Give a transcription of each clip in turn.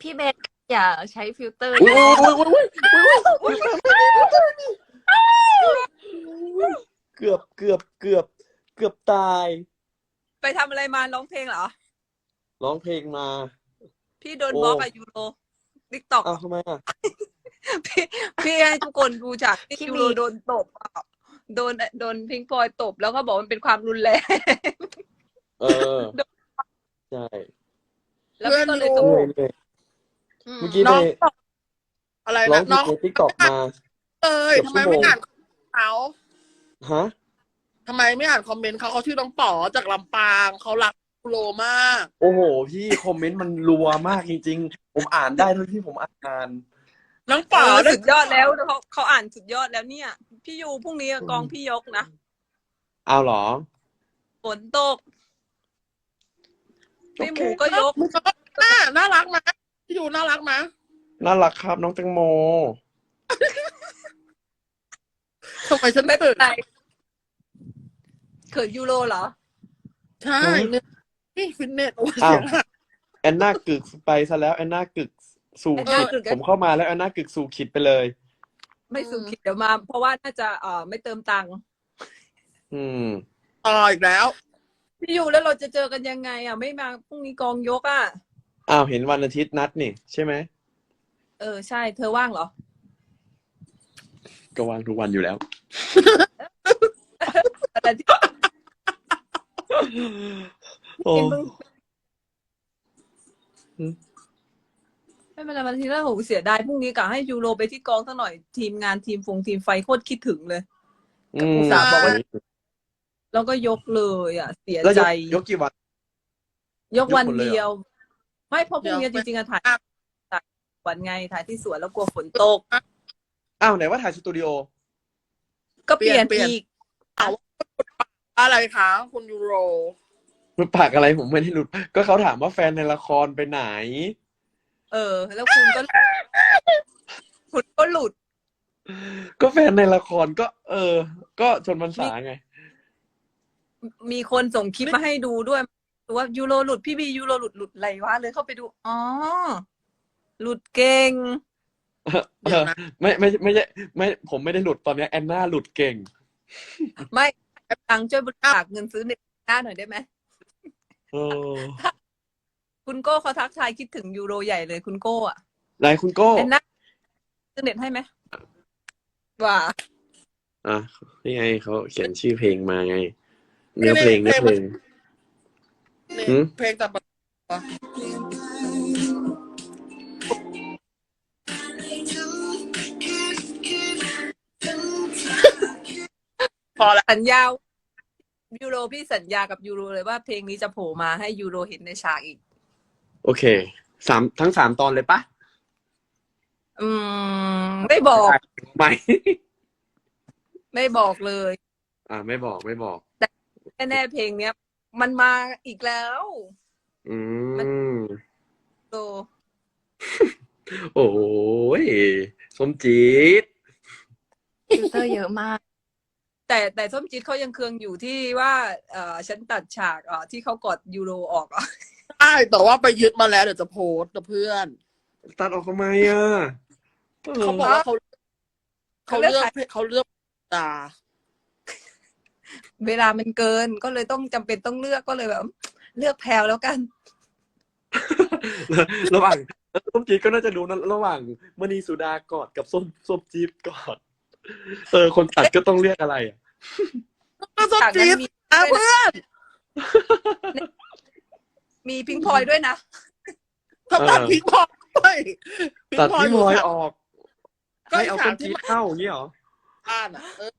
พี่เบนอย่าใช้ฟิลเตอร์อุ้ยอุ้ยอุ้ยอุ้ยอุ้ยเกือบเกือบเกือบ เกือบตาย ไปทำอะไรมาร้องเพลงเหรอ ร้องเพลงมา พี่โดนโอ้บล็อกอะยูโรติ๊กต็อกอ้าวทำไมอะ พี่พี่ให้ทุกคนดูจากที่ยูโรโดนตบอะโดนโดนพิงพลอยตบแล้วก็บอกมันเป็นความรุนแรง เออ ใช่แล้วพี่ก็เลยตเหบนื่อยเหนื่อยอืม เมื่อกี้น้ไปองบอกอะไรร้อนะงน้องเพลงติ๊กต็อกมาเอ้ยเกือบทำไมไม่ชั่วโมงอ่านเขาฮะทำไมไม่อ่านคอมเมนต์เขาเขาชื่อน้องป๋อจากลำปางเขารักยูโรมากโอ้โห พี่คอมเมนต์มันรัวมากจริง ๆ ผมอ่านได้เท่าที่ผมอ่าน น้องเอป๋ออได้สุดยอดแล้วเขาเขาอ่านสุดยอดแล้วเนี่ย พี่ยูพรุ่งนี้กองพี่ยกนะเอาเหรอ ฝนตกพี่หมูก็ยก มึงก็น่าน่ารักไหม พี่ยูน่ารักไหมน่ารักครับน้องแตงโมทำไมฉันไม่ไม่เป็นตื่นไรเขินยูโรเหรอ ใช่เนี่ยนี่ฟิตเนสโอ้ยอ้าวเสียงหักแอนนากึกไปซะแล้วแอนนากึกสู่แอนขินาดกึก ผมเข้ามาแล้วแอนนากึกสู่ขิดไปเลย ไม่สุขิดเดี๋ยวมา เพราะว่าน่าจะเอ่อไม่เติมตังค์อืม ต่ออีกแล้ว พี่ยูแล้วเราจะเจอกันยังไง อะ ไม่มาพรุ่งนี้กองยกอะ อ้าวเห็นวันอาทิตย์นัดนี่ใช่ไหมเออใช่ เธอว่างเหรอ ก็วางทุกวันอยู่แล้วแต่ที่โอ้ เห็นมึงอืม ไม่เป็นไรวันอาที่แล้วโหเสียดายพรุ่งนี้กะให้ยูโรไปที่กองสักหน่อยทีมงานทีมฟงทีมไฟโคตรคิดถึงเลย อืมอุตส่าห์บอกว่า แล้วก็ยกเลย อะ เสียแล้วยใจกยกกี่วัน ยกวันยกหมดเลยเหรอ เดียว ไม่เพราะพรุ่งนี้เดี๋จยวริงๆอะถ่ายถ่ายวันไงถ่ายที่สวนแล้วกลัวฝนตก อ้าวไหนว่าถ่ายสตูดิโอ ก็เปลี่ยนเปลี่ยน อีกอะไรคะคุณยูโรมันปากอะไรผมไม่ได้หลุด ก็เขาถามว่าแฟนในละครไปไหน เออ แล้วคุณก็ คุณก็หลุด ก็แฟนในละครก็ เออ ก็ชนพรรษาไง มีคนส่งคลิปมาให้ดูด้วย ว่ายูโรหลุดพี่บียูโรหลุดหลุดอะไรวะเลยเข้าไปดูอ๋อหลุดเก่งเออไม่ไม่ไม่ใช่ไม่ผมไม่ได้หลุดตอนเนี้ยแอนนาหลุดเก่ง ไม่ตังค์ช่วยบริจาคเงินซื้อเน็ตหน้าหน่อยได้ไหมเออคุณโก้เขาทักทายคิดถึงยูโรใหญ่เลยคุณโก้อะไหนคุณโก้เป็นนักซื้อเน็ตให้ไหมว่าอะนี่ไงเขาเขียนชื่อเพลงมาไง เนื้อเพลงเนื้อเพลงนี่ หืม เพลงแต่ปะพอละสัญญายูโรพี่สัญญากับยูโรเลยว่าเพลงนี้จะโผล่มาให้ยูโรเห็นในฉากอีก โอเคสามทั้งสามตอนเลยปะอืม ไม่บอก ไม่ ไม่บอกเลย อ่าไม่บอกไม่บอก แน่ๆเพลงเนี้ย มันมาอีกแล้ว อืม โตโอ้ยสมจีดฟิลเตอร์เยอะมาก แต่แต่ส้มจิตเขายังเคืองอยู่ที่ว่าเออฉันตัดฉากเออที่เขากดยูโรออกอะใช่แต่ว่าไปยึดมาแล้วเดี๋ยวจะโพสต์กับเพื่อน ตัดออกทำไมอะเขาบอกว่าเขาเขาเลือกเขาเลือกดา เวลามันเกินก็เลยต้องจำเป็นต้องเลือกก็เลยแบบ เลือกแพลวแล้วกัน ระหว่างส้มจีดก็น่าจะดูนะระหว่างมณีสุดากอดกับส้มส้มจีดกอด เออ คนตัดก็ต้องเรียกอะไรอะก็ส้มฉากจีนั้ดนมีนะเพื่อนมีพิงพลอยด้วยนะถ้าตัดเออพิงพลอยด้วยพิงตัดพลอยพี่อบยู่อยทางออก ก็ให้เอาฉาส้กมที่จีดเข้าอย่างนี้เหรอบ้านอะเออ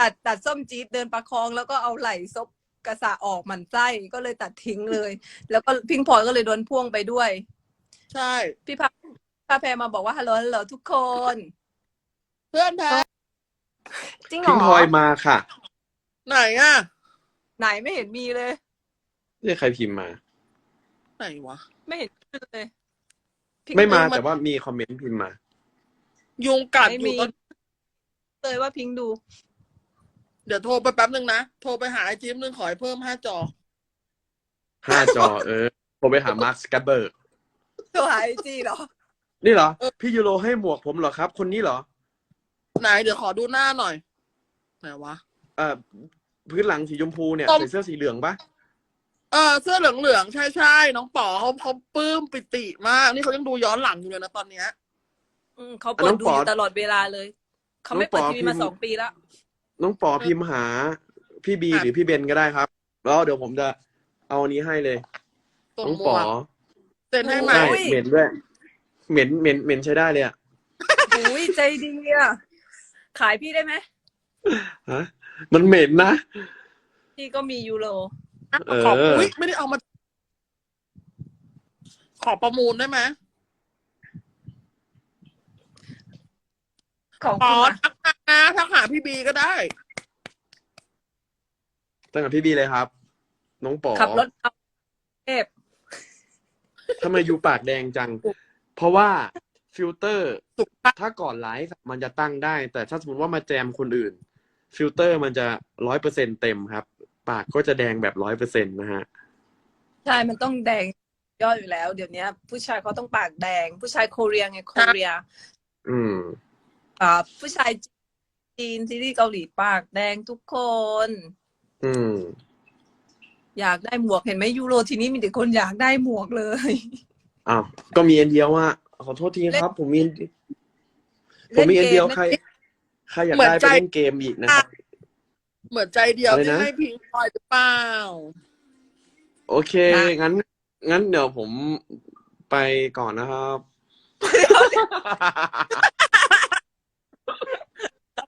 ตัดตัดส้มจี๊ดเดินประคอง แล้วก็เอาไหล่ซบกระสะออกหมันไส้ก็เลยตัดทิ้งเลย แล้วก็พิงพลอยก็เลยโดนพ่วงไปด้วย ใช่ พี่พาพาแพรมาบอกว่าฮัลโหลฮัลโหลทุกคน เพื่อนแท้จริงเหรพิองพลอยมาค่ะไหนอะ ไหนไม่เห็นมีเลย เรียกใครพิมพ์มา ไหนวะ ไม่เห็นเลยไม่มาพิงค์แต่ว่ามีคอมเมนต์พิมพ์มา ยุงกัดไม่อยู่มี ตอนเลยว่าพิงค์ดู เดี๋ยวโทรไปแป๊บนึงนะ โทรไปหาไอจิมนึงขอให้เพิ่มห้าจอ ห้าจอเออผมไปหามาร์คสกัตเบิร์กตัวไอจีเหรอ นี่เหรอ พี่ยูโรให้หมวกผมเหรอครับ คนนี้เหรอ ไหนเดี๋ยวขอดูหน้าหน่อย ไหนวะ เอ่อพื้นหลังสีชมพูเนี่ยส้มใส่เสื้อสีเหลืองปะเออเสื้อเหลืองๆใช่ใช่น้องป๋อเขาเขาปลื้มปิติมาก นี่เขายังดูย้อนหลังอยู่เลยนะตอนเนี้ย อืมเขาเปิดดูอยู่ตลอดเวลาเลย เขาไม่เปิดทีวีมาสองปีแล้ว น้องปอพิมพ์หา พี่บีอะหรือพี่เบนก็ได้ครับ แล้วเดี๋ยวผมจะเอาอันนี้ให้เลย ส่งน้องหมปอวกเซ็นให้ไหมใช่โอ้ยเหม็นด้วย เหม็นเหม็นเหม็นใช้ได้เลยอะอุ้ยใจดีอะ ขายพี่ได้ไหม ฮะ มันเหม็นนะ พี่ก็มียูโรเออขอบอุ้ยไม่ได้เอามา ขอประมูลได้ไหม ของอ๋อคุณอะทักมานะทักหาพี่บีก็ได้ตั้งกับพี่บีเลยครับ น้องปอขับรถเอาเทพทำไมอยู่ปากแดงจัง เพราะว่าฟิลเตอร์สุขภาพถ้าก่อนไลฟ์มันจะตั้งได้ แต่ถ้าสมมติว่ามาแจมคนอื่น ฟิลเตอร์มันจะร้อยเปอร์เซ็นเต็มครับ ปากก็จะแดงแบบร้อยเปอร์เซ็นนะฮะ ใช่ มันต้องแดงยอดอยู่แล้ว เดี๋ยวนี้ผู้ชายเขาต้องปากแดง ผู้ชายโคเรียไงโคเรีย อืม อ่าผู้ชายจีนซีรีส์เกาหลีปากแดงทุกคน อืม อยากได้หมวกเห็นไหมยูโรทีนี้มีแต่คนอยากได้หมวกเลย อ้าว ก็มีอันเดียวว่าขอโทษทีครับ ผมมี ผมมีอันเดียวใครใครอยากเหมือนได้ไปใจเล่นเกมอีกนะครับ เหมือนใจเดียวอะไรที่นะ ให้พิงพลอยหรือเปล่า โอเคงั้น งั้นเดี๋ยวผมไปก่อนนะครับ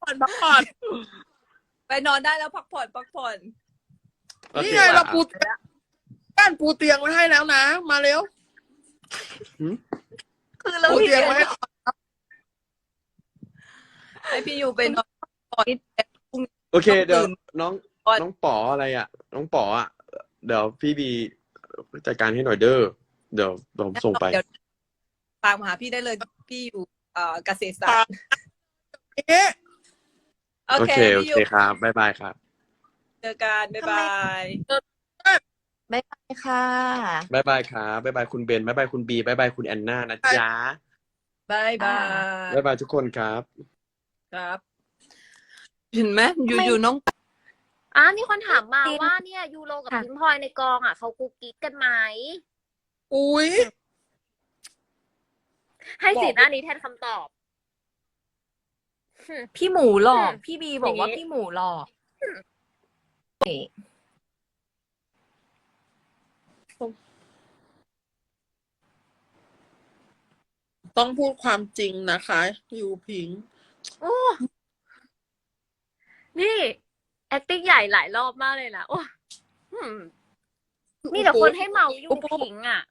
ผ่อนพักผ่อนไปนอนได้แล้วพักผ่อนพักผ่อนโอเคนี่ไงเราปูครับบ้านปูเตียงไว้ให้แล้วนะ มาเร็วคือเราปูพี่เตียงไว้ให้ให้พี่ยูไปนอนก่อนโอเค เดี๋ยวตื่นน้องก่อนน้องป๋ออะไรอะ น้องป๋ออะ เดี๋ยวพี่บีจัดการให้หน่อยเด้อเดี๋ยวผมส่งไปเดี๋ยวตามมาหาพี่ได้เลยพี่อยู่เอ่อเกษตรศาสตร์ เอ๊ะโอโอเคเคโอพี่ยูเคครับบ๊ายบายครับเจอกันบ๊ายบายบ๊ายบายค่ะ บ๊ายบายครับบ๊ายบายคุณเบนบ๊ายบายคุณบีบ๊ายบายคุณแอนนานะจ๊ะบายบายบ๊ายบายทุกคนครับ ครับ เห็นไหมอยู่ไม่อยู่น้อง อ่ามีคนถามมาจริงว่าเนี่ยยูโรกับค่ะ พิมพลอยในกองอะเขากุ๊กกิ๊กกันไหม อุ้ย ให้บอกสีหน้านี้แทนคำตอบ พี่หมูหลอกอืมพี่บีบอกว่าอย่างงี้พี่หมูหลอกต้องพูดความจริงนะคะยูพิงโอ้นี่ acting ใหญ่หลายรอบมากเลยนะโอ้หืมมีแต่คนให้เมายูพิงค์อะ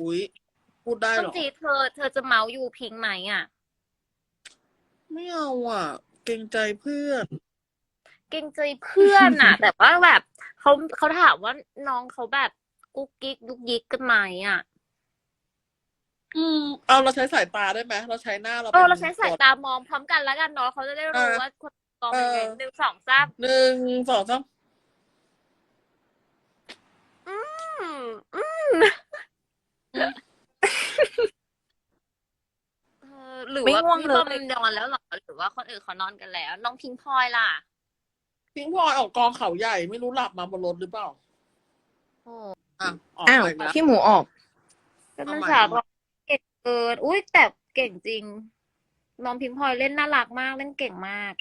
อุ้ยพูดได้ต้เหนรอจีเธอ เธอจะเมายูพิงค์ไหมอะ ไม่เอาอะ เกรงใจเพื่อน เกรงใจเพื่อนอะ แต่ว่าแบบเขาเขาถามว่าน้องเขาแบบกุ๊กกิ๊กยุกยิกกันไหมอะ อืมเอาเราใช้สายตาได้ไหมเราใช้หน้าเราเออป็นเราใช้สายตัวตามองพร้อมกันแล้วกันเนาะเขาจะได้รู้เออว่าคนกองเป็นไงเออหนึ่งสองสามหนึ่งสองสามอืมอืมเออหรือไม่ว่าง่วงพี่เลบอยมนอนแล้วเหรอหรือว่าคนอื่นเขานอนกันแล้ว น้องพิงพลอยล่ะ พิงพลอยออกกองเขาใหญ่ไม่รู้หลับมาบนรถหรือเปล่าโอ้อะออกอ้าวไปแล้ว พี่หมูออก ก็เอานั่นใหม่ฉากเอาใหม่ เก่งเกินอุ้ยแต่เก่งจริง น้องพิงพลอยเล่นน่ารักมากเล่นเก่งมาก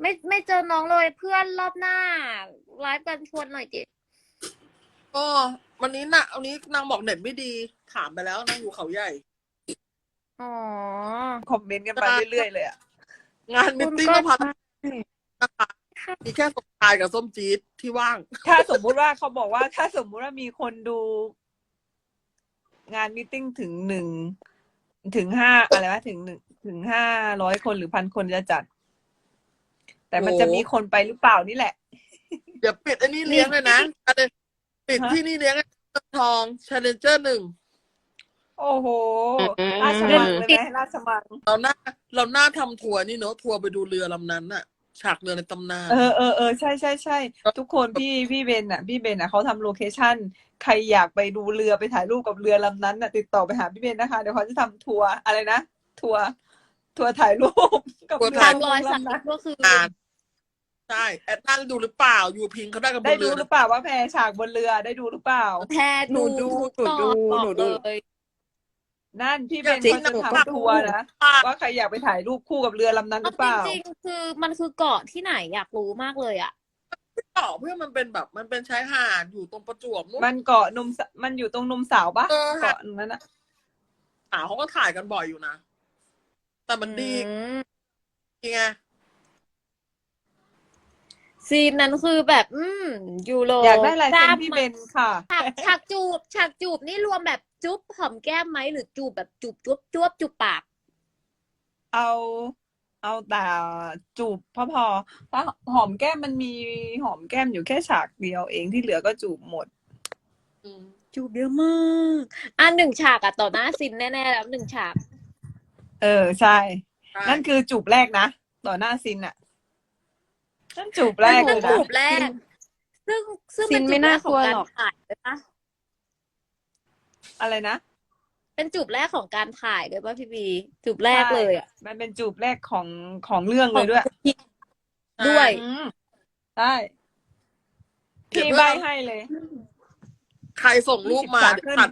ไม่ไม่เจอน้องเลยเพื่อนรอบหน้าไลฟ์กันชวนหน่อยจิก็วันนี้นะวันนี้นางบอกเน็ตไม่ดี ถามไปแล้วนางอยู่เขาใหญ่ อ๋อ คอมเมนต์กันไปเรื่อยๆเลยอะงานมิทติ้งคุก็ณก็พักนะคะมีแค่สมชายกับส้มจี๊ดที่ว่าง ถ้าสมมุติว่าเขาบอกว่า ถ้าสมมุติว่ามีคนดู งานมตติ팅ถึงหนึ่งถึงห้าอะไรวะถึงหนึ่งถึงห้าร้อยคนหรือพันคนจะจัด แต่มันโอ้จะมีคนไปหรือเปล่านี่แหละ เดี๋ยวปิดอันนี้เลี้ยงเลยนะอะไรปิดฮะที่นี่เลี้ยงทองชาเลนเจอร์หนึ่ง โอ้โหอืมราชมังเลยไหมราชมัง เราหน้าเราหน้าทำทัวร์นี่เนอะทัวร์ไปดูเรือลำนั้นน่ะ ฉากเรือในตำนาน เออเออเออใช่ใช่ใช่ทุกคนพี่พี่เบนอะ พี่เบนอะเขาทำโลเคชั่นใครอยากไปดูเรือไปถ่ายรูปกับเรือลำนั้นอะ ติดต่อไปหาพี่เบนนะคะ เดี๋ยวเขาจะทำทัวร์อะไรนะ ทัวร์ทัวร์ถ่ายรูปกับทัวร์เรือถ่ายรอยสักลำนั้นก็คือ อ่านใช่แอดนั่นดูหรือเปล่ายูพิงเขาได้กับบได้นเรืดูอหรือเปล่าว่าแพรฉากบนเรือได้ดูหรือเปล่า แพรหนูดูทุกหนูดู ตอนหนูดูบอกเลย นั่นพี่เบนจริงเขาจะหนูก็ทำทัวร์นะอะว่าใครอยากไปถ่ายรูปคู่กับเรือลำนั้นหเอารือเปล่าจริงๆคือมันคือเกาะที่ไหนอยากรู้มากเลยอะเกาะเพื่อมันเป็นแบบมันเป็นชายหาดอยู่ตรงประจวบนู่นมันเกาะนมสมันอยู่ตรงนมสาวปะเออเกาะนั้นนะสาวเขาก็ถ่ายกันบ่อยอยู่นะแต่มันดีอืมไงซีนนั้นคือแบบ อืมยูโรอยากได้ลายเซ็นกล้ามพี่มาเบนค่ะฉากฉากจูบฉากจูบนี่รวมแบบ จุ๊บหอมแก้มไหมหรือจูบแบบจูบจุ๊บจุ๊บจูบปาก เอา เอาแต่จูบพอพอถ้าหอมแก้มมันมีหอมแก้มอยู่แค่ฉากเดียวเองที่เหลือก็จูบหมดอืมจูบเยอะมากอะหนึ่งฉากอะต่อหน้าซินแน่ๆแล้วหนึ่งฉาก เออใช่ ใช่ นั่นคือจูบแรกนะต่อหน้าซินอะนั่นจูบแรกนั่เลนยคือนะ จูบแรก ซึ่งซึ่งเป็นซินจูไม่บแรน่ากขอกงลัวการหรอกถ่ายเลยปะ อะไรนะเป็นจูบแรกของการถ่ายเลยปะพี่บีจูบแรกเลยอะใช่มันเป็นจูบแรกของของเรื่องเลยด้วย ด้วยอืมใช่พี่ใบให้เลย ใครส่งรูปมายี่สิบสามเดี๋ยวตัด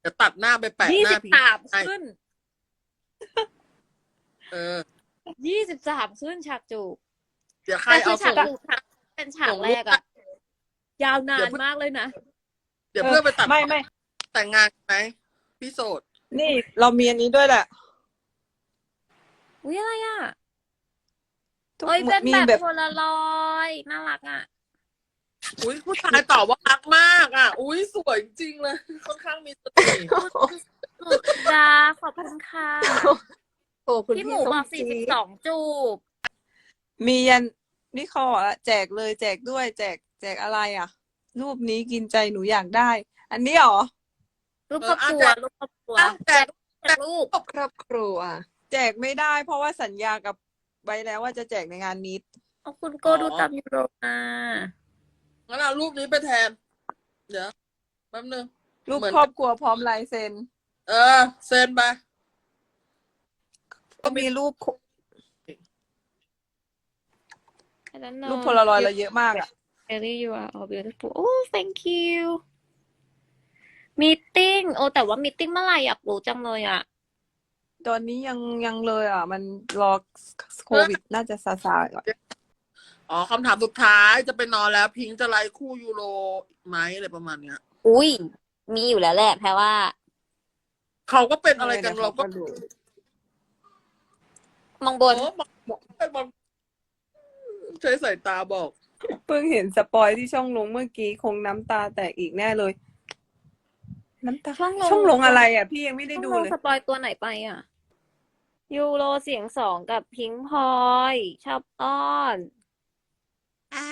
เดี๋ยวตัดหน้าไปแปะยี่หสิน้าบพิงสามให้ขึ้น เออยี่สิบสามขึ้นฉากจูบเดี๋ยวใครแต่คืเอาอฉาส่กงจูบฉากเป็นฉากส่งแรรูปกอะยาวนานเดี๋ยวเพิ่งมากเลยนะ เดี๋ยวเพื่อนไปตัดไม่ไม่ แต่งงานไหมพี่โสดนี่เรามีอันนี้ด้วยแหละอุ้ยอะไรอะทุกเอ้ยเป็นมีแบบแบบโพลารอยด์น่ารักอะ อุ้ยผู้ชายตอบว่ารักมากอะ อุ้ยสวยจริงๆเลย ค่อนข้างมีสติสุดดาขอบคุณค่ะ โอ้คุณพี่หพี่มูส้บมอกสี่สิบสองจูบ มียันนี่เขาบอกว่าแจกเลยแจกด้วย แจกแจกอะไรอะ รูปนี้กินใจหนูอยากได้ อันนี้เหรอ รูปครอบครัวรูปครอบครัวอ้าวแต่แจกรูปครอบครัว แจกไม่ได้ เพราะว่าสัญญากับไว้แล้วว่าจะแจกในงานนี้เอาคุณโกดูตามยูโรมางั้นเอารูปนี้ไปแทน เดี๋ยวแป๊บนึงรูปเหมือนครอบครัวพร้อมลายเซ็น เออ เซ็นไปก็มีรูป I don't know รูปโพลารอยด์เราเยอะมากอะ Really you are all beautiful oh thank you meeting โอ้แต่ว่า meeting เมื่อไหร่อยากรู้จังเลยอะ ตอนนี้ยังยังเลยอะ มันรอโควิดน่าจะซาซาๆก่อนอ๋อคำถามสุดท้ายจะไปนอนแล้ว พิงค์จะไล่คู่ยูโรไหมอะไรประมาณเนี้ยอุ้ยมีอยู่แล้วแหละแพรว่า เขาก็เป็นอะไรกันเราก็ดูมองบน โอ้บอกบอกบอกใช้สายตาบอก เพิ่งเห็นสปอยที่ช่องลงเมื่อกี้คงน้ำตาแตกอีกแน่เลย น้ำตาช่องลง ช่องลงอะไรอะ พี่ยังไม่ได้ดูต้องลเลงยสปอยตัวไหนไปอะ ยูโรเสียงสองกับพิงพลอย ชอบอ้อนไอ้